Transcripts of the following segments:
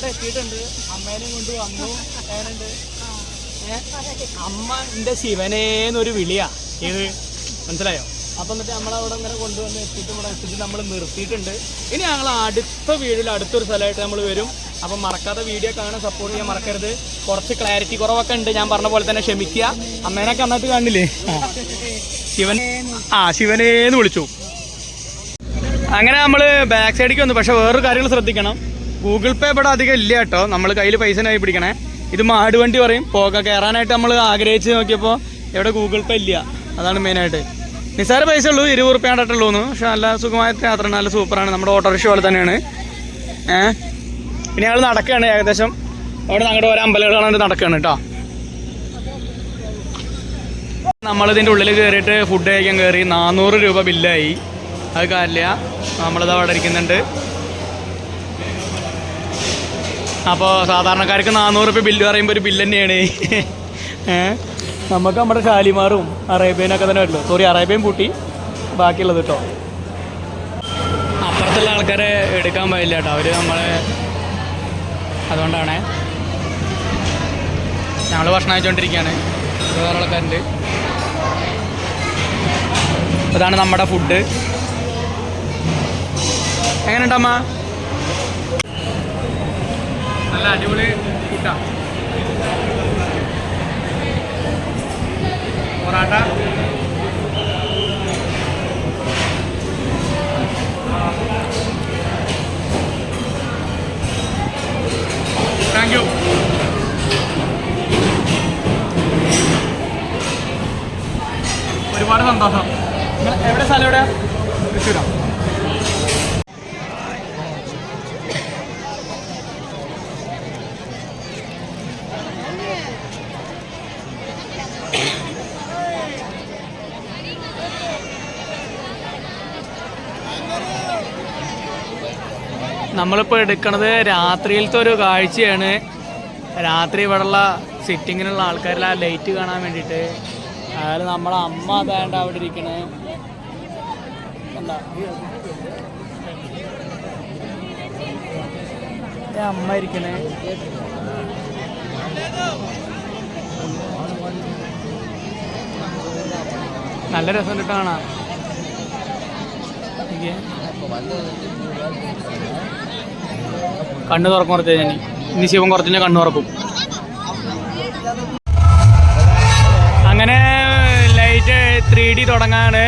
ഇവിടെ എത്തിയിട്ടുണ്ട്. അമ്മേനെയും കൊണ്ട് വന്നു. ഏനുണ്ട് അമ്മ എന്റെ ശിവനേന്നൊരു വിളിയാ. ഇത് മനസ്സിലായോ? അപ്പൊ എന്നിട്ട് നമ്മളവിടെ ഇങ്ങനെ കൊണ്ടുവന്ന് എത്തിയിട്ട് ഇവിടെ എത്തിയിട്ട് നമ്മൾ നിർത്തിയിട്ടുണ്ട്. ഇനി ഞങ്ങൾ അടുത്ത വീടിൽ അടുത്തൊരു സ്ഥലമായിട്ട് നമ്മൾ വരും. അപ്പം മറക്കാത്ത വീഡിയോ കാണാൻ സപ്പോർട്ട് ചെയ്യാൻ മറക്കരുത്. കുറച്ച് ക്ലാരിറ്റി കുറവൊക്കെ ഉണ്ട്. ഞാൻ പറഞ്ഞ പോലെ തന്നെ ക്ഷമിക്കുക. അമ്മേനൊക്കെ കണ്ടിട്ട് കാണില്ലേ. ശിവൻ ആ ശിവനേന്ന് വിളിച്ചു. അങ്ങനെ നമ്മൾ ബാക്ക് സൈഡിലേക്ക് വന്നു. പക്ഷെ വേറൊരു കാര്യങ്ങൾ ശ്രദ്ധിക്കണം. ഗൂഗിൾ പേ ഇവിടെ അധികം ഇല്ല കേട്ടോ. നമ്മൾ കയ്യിൽ പൈസ ആയി പിടിക്കണേ. ഇത് മാട് വണ്ടി പറയും. പോക കയറാനായിട്ട് നമ്മൾ ആഗ്രഹിച്ച് നോക്കിയപ്പോൾ ഇവിടെ ഗൂഗിൾ പേ ഇല്ല. അതാണ് മെയിനായിട്ട് നിസ്സാര പൈസ ഉള്ളൂ. ഇരുപത് റുപ്യാണ്ടട്ടുള്ളൂ പക്ഷെ നല്ല സുഖമായ യാത്ര നല്ല സൂപ്പറാണ്. നമ്മുടെ ഓട്ടോറിക്ഷ പോലെ തന്നെയാണ്. ഏഹ് പിന്നെ ഞങ്ങൾ നടക്കുകയാണ് ഏകദേശം. അവിടെ ഞങ്ങളുടെ ഓരോ അമ്പലങ്ങൾ കാണാൻ നടക്കുകയാണ് കേട്ടോ. നമ്മളിതിന്റെ ഉള്ളിൽ കയറിയിട്ട് ഫുഡ് കഴിക്കാൻ കയറി നാനൂറ് രൂപ ബില്ലായി അത് കാര്യമില്ല. നമ്മളിത് അവിടെ ഇരിക്കുന്നുണ്ട്. അപ്പോൾ സാധാരണക്കാർക്ക് നാനൂറ് റുപ്യ ബില്ല് പറയുമ്പോൾ ഒരു ബില്ല് തന്നെയാണ്. നമുക്ക് നമ്മുടെ ഷാലിമാറും അറേബ്യനൊക്കെ തന്നെ വരുള്ളൂ. സോറി അറേബ്യൻ പൂട്ടി. ബാക്കിയുള്ളത് കേട്ടോ അപ്പുറത്തുള്ള ആൾക്കാരെ എടുക്കാൻ പാടില്ല കേട്ടോ അവർ നമ്മളെ അതുകൊണ്ടാണ്. ഞങ്ങൾ ഭക്ഷണം കഴിച്ചുകൊണ്ടിരിക്കുകയാണ് വേറെ ആൾക്കാരുണ്ട്. അതാണ് നമ്മുടെ ഫുഡ് എങ്ങനെയുണ്ടമ്മ നല്ല അടിപൊളി ഫുഡാ പൊറാട്ട. താങ്ക് യു ഒരുപാട് സന്തോഷം. എവിടെ സ്ഥലം എവിടെയാണ് തൃശ്ശൂരാ. നമ്മളിപ്പോൾ എടുക്കണത് രാത്രിയിലത്തെ ഒരു കാഴ്ചയാണ്. രാത്രി ഇവിടെയുള്ള സിറ്റിങ്ങിനുള്ള ആൾക്കാരിൽ ആ ലൈറ്റ് കാണാൻ വേണ്ടിയിട്ട്. അതായത് നമ്മളെ അമ്മ അതാണ്ട് അവിടെ ഇരിക്കണേ. എന്താ? അമ്മ ഇരിക്കണേ. നല്ല രസം കിട്ടാണോ. കണ്ണ് തുറക്കും കുറച്ച് ഞാൻ ഇനി ശിവൻ കുറച്ച് കണ്ണു തുറക്കും. അങ്ങനെ ലൈറ്റ് ത്രീ ഡി തുടങ്ങാണ്.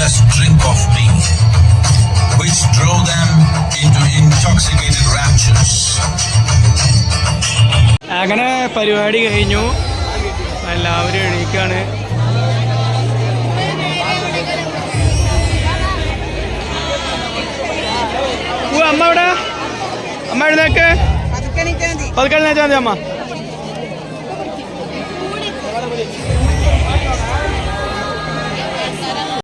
Just drink of me, which drove them into intoxicated raptures. അങ്ങനെ പരിപാടി കഴിഞ്ഞു. എല്ലാവരും എണീക്കാണ്. അമ്മ എവിടെ? അമ്മ എഴുന്നേക്ക്. പതുക്കെ എഴുന്നേച്ചാ മതി. അമ്മ.